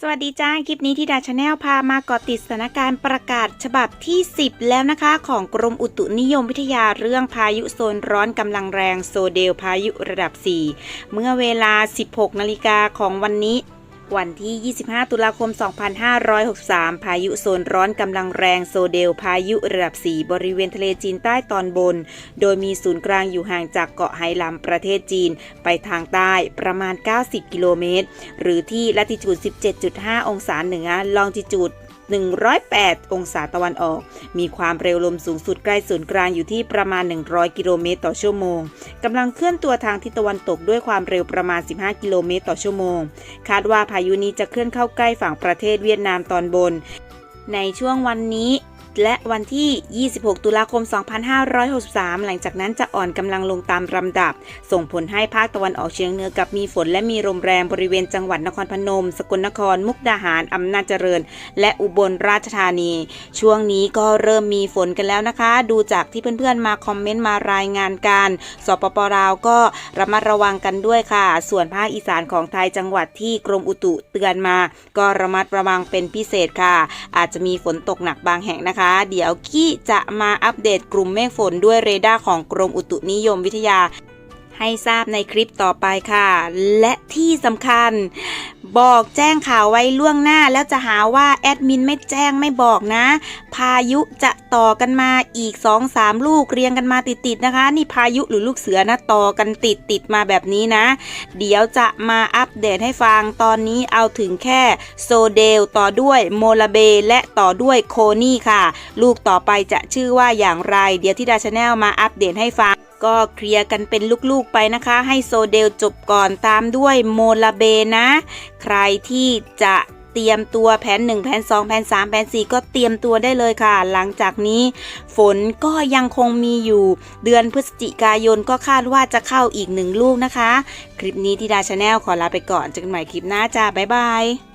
สวัสดีจ้า คลิปนี้ที่ดาชาแนลพามาเกาะติดสถานการณ์ประกาศฉบับที่ 10 แล้วนะคะ ของกรมอุตุนิยมวิทยาเรื่องพายุโซนร้อนกำลังแรงโซเดลพายุระดับ 4 เมื่อเวลา 16 นาฬิกาของวันนี้ วันที่ 25 ตุลาคม 2563 พายุโซนร้อนกำลังแรงโซเดล พายุระดับ 4 บริเวณทะเลจีนใต้ตอนบน โดยมีศูนย์กลางอยู่ห่างจากเกาะไหหลำประเทศจีน ไปทางใต้ประมาณ 90 กิโลเมตร หรือที่ละติจูด 17.5 องศาเหนือลองจิจูด 108 องศาตะวันออก มีความเร็วลมสูงสุดใกล้ศูนย์กลางอยู่ที่ประมาณ 100 กิโลเมตรต่อชั่วโมงกำลังเคลื่อนตัวทางทิศตะวันตกด้วยความเร็วประมาณ 15 กิโลเมตรต่อชั่วโมง คาดว่าพายุนี้จะเคลื่อนเข้าใกล้ฝั่งประเทศเวียดนามตอนบน ในช่วงวันนี้ และวันที่ 26 ตุลาคม 2563 หลังจากนั้นจะอ่อนกำลังลงตามลำดับ ส่งผลให้ภาคตะวันออกเฉียงเหนือกับมีฝนและมีลมแรงบริเวณจังหวัดนครพนม สกลนคร มุกดาหาร อำนาจเจริญ และอุบลราชธานี ช่วงนี้ก็เริ่มมีฝนกันแล้วนะคะ ดูจากที่เพื่อนๆ มาคอมเมนต์มารายงานการสปปลาวก็ระมัดระวังกันด้วยค่ะ ส่วนภาคอีสานของไทยจังหวัดที่กรมอุตุเตือนมา ก็ระมัดระวังเป็นพิเศษค่ะ อาจจะมีฝนตกหนักบางแห่งนะคะเดี๋ยวกี้จะมาอัปเดตกลุ่มเมฆฝนด้วยเรดาร์ของกรมอุตุนิยมวิทยาให้ทราบในคลิปต่อไปค่ะ และที่สำคัญ บอกแจ้งข่าวไว้ล่วงหน้าแล้วจะหาว่าแอดมินไม่แจ้งไม่บอกนะ พายุจะต่อกันมาอีก 2-3ลูกเรียงกันมาติดๆนะคะ นี่พายุหรือลูกเสือนะต่อกันติดติดๆมาแบบนี้นะ เดี๋ยวจะมาอัปเดตให้ฟังตอนนี้เอาถึงแค่โซเดลต่อด้วยโมลาเบและต่อด้วยโคนี่ค่ะ ลูกต่อไปจะชื่อว่าอย่างไร เดี๋ยวที่ดาชาแนลมาอัปเดตให้ฟัง ก็เคลียร์กันเป็นลูกๆไปนะคะ ให้โซเดลจบก่อนตามด้วยโมลาเบนะ ใครที่จะเตรียมตัวแผน1แผน2แผน3แผน4 ก็เตรียมตัวได้เลยค่ะ หลังจากนี้ ฝนก็ยังคงมีอยู่ เดือนพฤศจิกายนก็คาดว่าจะเข้าอีกหนึ่งลูกนะคะ คลิปนี้ที่ดาชาแนลขอลาไปก่อนเจอกันใหม่คลิปหน้าจ้าบ๊ายบาย